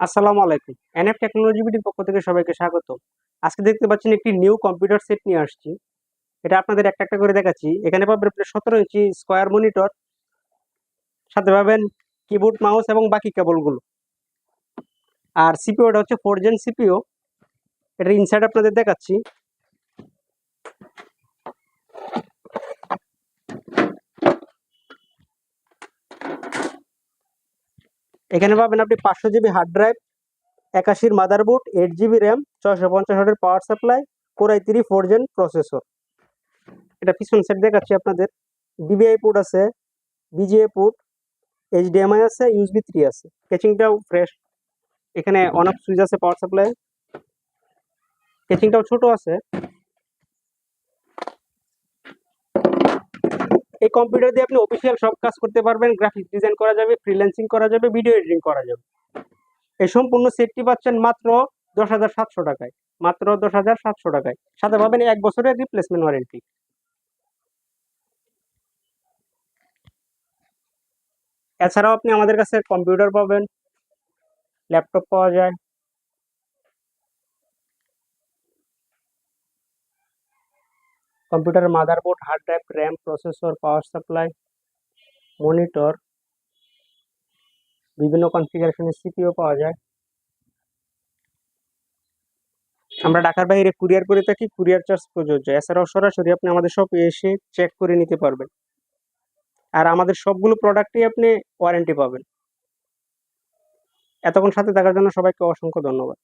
আসসালামু আলাইকুম। NF technology বিডির পক্ষ থেকে সবাইকে স্বাগত। আজকে দেখতে পাচ্ছেন একটি নিউ কম্পিউটার সেট নিয়ে আসছি। এটা আপনাদের একটা একটা করে দেখাচ্ছি। এখানে পাবেন প্রায় সতেরো ইঞ্চি স্কোয়ার মনিটর, সাথে পাবেন কিবোর্ড, মাউস এবং বাকি কেবলগুলো। আর সিপিওটা হচ্ছে ফোর জেন সিপিও এটার ইনসাইড আপনাদের দেখাচ্ছি। এখানে পাবেন আপনি পাঁচশো জিবি হার্ড ড্রাইভ একাশির মাদারবোর্ড এইট জিবি র্যাম ছয়শো পঞ্চাশ ওয়াটের power supply core i three four gen processor এটা পিছন সেট দেখাচ্ছি আপনাদের। ডিবিআই পোর্ট আছে বিজিএ পোর্ট এইচডিএমআই আছে ইউএসবি থ্রি আছে। কেচিংটাও ফ্রেশ এখানে অনেক সুইচ আছে পাওয়ার সাপ্লাই কেচিংটাও ছোট আছে এই কম্পিউটার দিয়ে আপনি অফিসিয়াল সব কাজ করতে পারবেন গ্রাফিক্স ডিজাইন করা যাবে ফ্রিল্যান্সিং করা যাবে ভিডিও এডিটিং করা যাবে। এই সম্পূর্ণ সেটটি পাচ্ছেন মাত্র দশ হাজার সাতশো টাকায়। মাত্র দশ হাজার সাতশো টাকায়। সাথে পাবেন এক বছরের রিপ্লেসমেন্ট ওয়ারেন্টি এছাড়াও আপনি আমাদের কাছে কম্পিউটার পাবেন ল্যাপটপ পাওয়া যায়। কম্পিউটারের motherboard, hard drive, RAM, processor, power supply, monitor, বিভিন্ন কনফিগারেশনের সিপিও পাওয়া যায়। আমরা ঢাকার বাইরে কুরিয়ার করে থাকি, কুরিয়ার চার্জ প্রযোজ্য। এছাড়াও সরাসরি আপনি আমাদের সব এসে চেক করে নিতে পারবেন। আর আমাদের সবগুলো প্রোডাক্টই আপনি ওয়ারেন্টি পাবেন। এতক্ষণ সাথে থাকার জন্য সবাইকে অসংখ্য ধন্যবাদ।